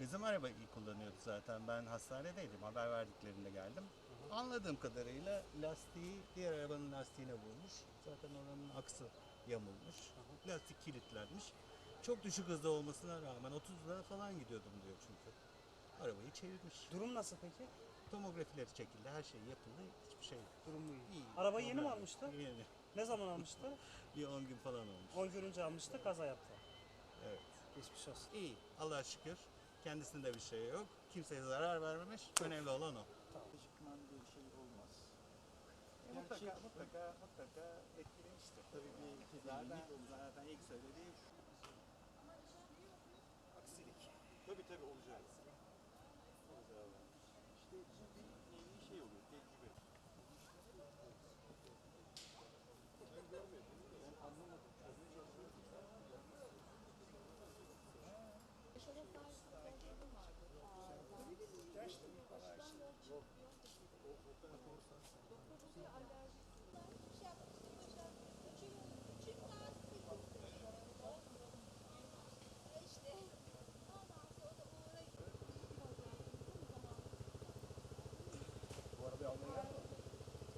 Kızım arabayı kullanıyordu zaten. Ben hastanedeydim. Haber verdiklerinde geldim. Anladığım kadarıyla lastiği diğer arabanın lastiğine vurmuş. Zaten oranın aksı yamulmuş. Lastik kilitlenmiş. Çok düşük hızda olmasına rağmen 30'la falan gidiyordum diyor çünkü. Arabayı çevirmiş. Durum nasıl peki? Tomografileri çekildi, her şey yapıldı. Hiçbir şey yok. Durumu iyi. İyi. Arabayı yeni mi almıştı? Yeni. Ne zaman almıştı? Bir 10 gün falan olmuş. 10 gün önce almıştı, kaza yaptı. Evet. Geçmiş olsun. İyi. Allah'a şükür. Kendisinde bir şey yok. Kimseye zarar vermemiş. Önemli olan o. Şıkman bir şey olmaz. mutlaka, Gerçi- mutlaka, mutlaka etkilemiştir. Tabii bir Zaten, tedirginlik olur. zaten ilk söylediği aksilik. Tabii tabii olacak. Olacağı var. İşte bu bir nevi şey oluyor, tecrübe.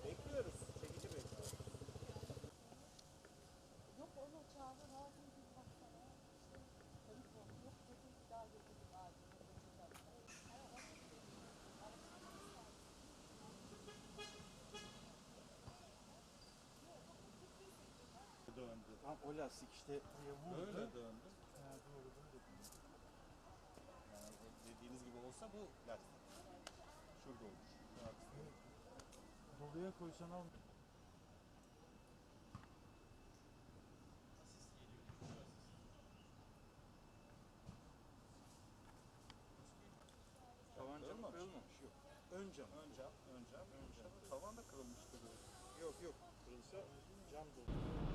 Bekliyoruz. Çekici bekliyoruz. Yok onu çağırın ağzını bir baksana. Yok dedi daha getirdim o lastik işte buraya vurdu. Böyle döndü. Ha, doğru bunu dedim. Yani dediğiniz gibi olsa bu lastik. Şurada olur. Doluya koysan al. Tavan camı Kırılmamış. kırılmamış yok. Ön cam. Ön cam, ön cam, ön cam. Tavan da kırılmıştı böyle. Yok yok. Kırılsa cam dolu.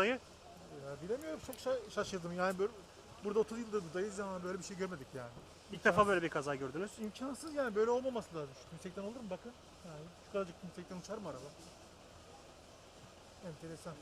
Dayı? Ya bilemiyorum çok şa- şaşırdım yani böyle burada 30 yıldır buradayız ama böyle bir şey görmedik yani. İlk defa böyle bir kaza gördünüz. İmkansız yani böyle olmaması lazım. Şu tümsekten olur mu bakın. Yani şu kadarcık tümsekten uçar mı araba? Enteresan.